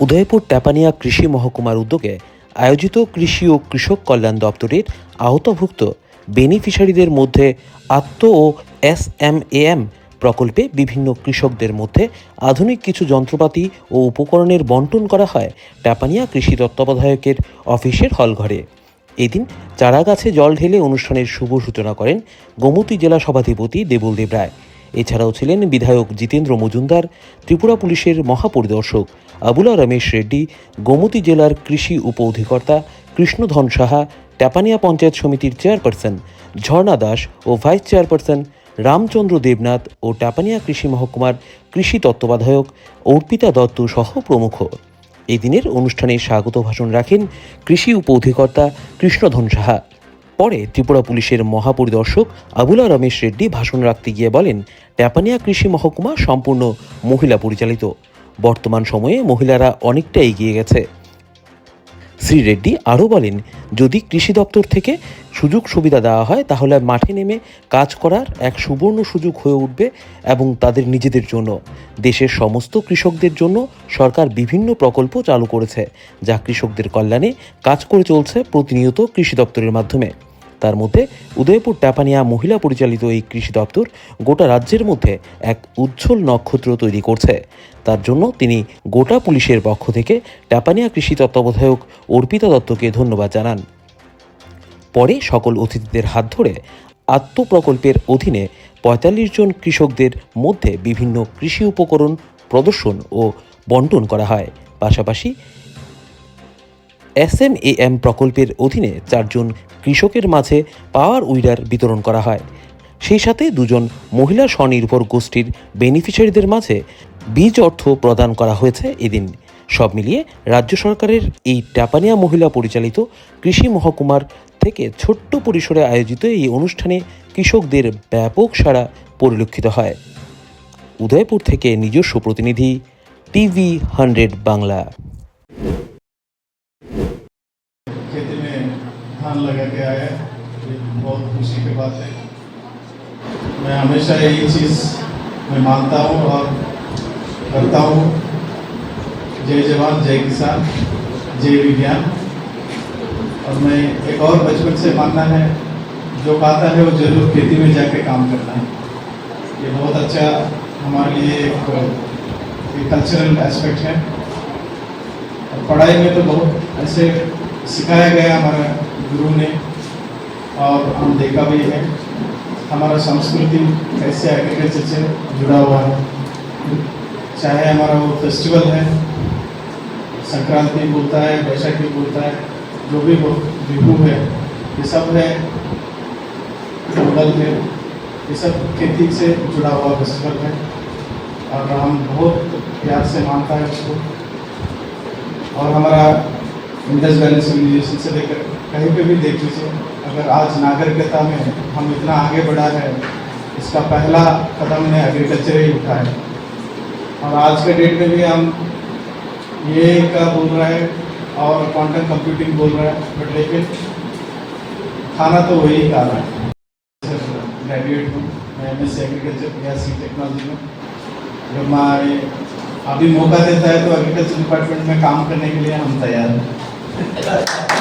উদয়পুর ট্যাপানিয়া কৃষি মহকুমার উদ্যোগে আয়োজিত কৃষি ও কৃষক কল্যাণ দপ্তরের আওতাভুক্ত বেনিফিশারিদের মধ্যে আত্ম ও এস এম এ এম প্রকল্পে বিভিন্ন কৃষকদের মধ্যে আধুনিক কিছু যন্ত্রপাতি ও উপকরণের বন্টন করা হয় ট্যাপানিয়া কৃষি তত্ত্বাবধায়কের অফিসের হলঘরে। এদিন চারা গাছে জল ঢেলে অনুষ্ঠানের শুভ সূচনা করেন গোমতী জেলা সভাধিপতি দেবুল দেব রায়। এছাড়াও ছিলেন বিধায়ক জিতেন্দ্র মজুমদার, ত্রিপুরা পুলিশের মহাপরিদর্শক আবুলা রমেশ রেড্ডি, গোমতী জেলার কৃষি উপ অধিকর্তা কৃষ্ণধন সাহা ট্যাপানিয়া পঞ্চায়েত সমিতির চেয়ারপারসন ঝর্ণা দাস ও ভাইস চেয়ারপারসন রামচন্দ্র দেবনাথ ও ট্যাপানিয়া কৃষি মহকুমার কৃষি তত্ত্বাবধায়ক অর্পিতা দত্ত সহ প্রমুখ। এই দিনের অনুষ্ঠানে স্বাগত ভাষণ রাখেন কৃষি উপ অধিকর্তা কৃষ্ণধন সাহা। পরে ত্রিপুরা পুলিশের মহাপরিদর্শক আবুলা রমেশ রেড্ডি ভাষণ রাখতে গিয়ে বলেন, ট্যাপানিয়া কৃষি মহকুমা সম্পূর্ণ মহিলা পরিচালিত। বর্তমান সময়ে মহিলারা অনেকটা এগিয়ে গেছে। শ্রী রেড্ডি আরও বলেন, যদি কৃষি দপ্তর থেকে সুযোগ সুবিধা দেওয়া হয়, তাহলে মাঠে নেমে কাজ করার এক সুবর্ণ সুযোগ হয়ে উঠবে এবং তাদের নিজেদের জন্য। দেশের সমস্ত কৃষকদের জন্য সরকার বিভিন্ন প্রকল্প চালু করেছে, যা কৃষকদের কল্যাণে কাজ করে চলছে প্রতিনিয়ত কৃষি দপ্তরের মাধ্যমে। তার মধ্যে উদয়পুর ট্যাপানিয়া মহিলা পরিচালিত এই কৃষি দপ্তর গোটা রাজ্যের মধ্যে এক উজ্জ্বল নক্ষত্র তৈরি করছে। তার জন্য তিনি গোটা পুলিশের পক্ষ থেকে ট্যাপানিয়া কৃষি তত্ত্বাবধায়ক অর্পিতা দত্তকে ধন্যবাদ জানান। পরে সকল অতিথিদের হাত ধরে আত্মপ্রকল্পের অধীনে পঁয়তাল্লিশ জন কৃষকদের মধ্যে বিভিন্ন কৃষি উপকরণ প্রদর্শন ও বন্টন করা হয়। পাশাপাশি এস এম এ এম প্রকল্পের অধীনে চারজন কৃষকের মাঝে পাওয়ার উইডার বিতরণ করা হয়। সেই সাথে দুজন মহিলা স্বনির্ভর গোষ্ঠীর বেনিফিশিয়ারিদের মাঝে বীজ অর্থ প্রদান করা হয়েছে এদিন। সব মিলিয়ে রাজ্য সরকারের এই টাপানিয়া মহিলা পরিচালিত কৃষি মহকুমার থেকে ছোট্ট পরিসরে আয়োজিত এই অনুষ্ঠানে কৃষকদের ব্যাপক সাড়া পরিলক্ষিত হয়। উদয়পুর থেকে নিজস্ব প্রতিনিধি টিভি হান্ড্রেড বাংলা। धान लगा के आया ये बहुत खुशी की बात है। मैं हमेशा यही चीज़ मैं मानता हूँ और करता हूँ। जय जवान, जय किसान, जय विज्ञान। और मैं एक और बचपन से मानना है, जो पाता है वो ज़रूर खेती में जाके काम करना है। ये बहुत अच्छा हमारे लिए एक कल्चरल एस्पेक्ट है। और पढ़ाई में तो बहुत ऐसे सिखाया गया हमारा गुरु ने और हम देखा भी है। हमारा संस्कृति कैसे एग्रीकल्चर से जुड़ा हुआ है। चाहे हमारा वो फेस्टिवल है, संक्रांति बोलता है बैसाखी बोलता है, जो भी वो बिहू है, ये सब है है, ये सब खेती से जुड़ा हुआ फेस्टिवल है। और हम बहुत प्यार से मानता है उसको। और हमारा इंडस वैली सिविलाइजेशन से लेकर कहीं पे भी देख लीजिए अगर आज नागरिकता में हम इतना आगे बढ़ा है, इसका पहला कदम ने एग्रीकल्चर ही उठाया और आज के डेट में भी हम ये का बोल रहा है और क्वांटम कंप्यूटिंग बोल रहा है बट लेकिन खाना तो वही खा रहा है। ग्रेजुएट हूँ, मैं एम एस सी एग्रीकल्चर या सी टेक्नोलॉजी में। जब मैं अभी मौका देता है तो एग्रीकल्चर डिपार्टमेंट में काम करने के लिए हम तैयार हैं।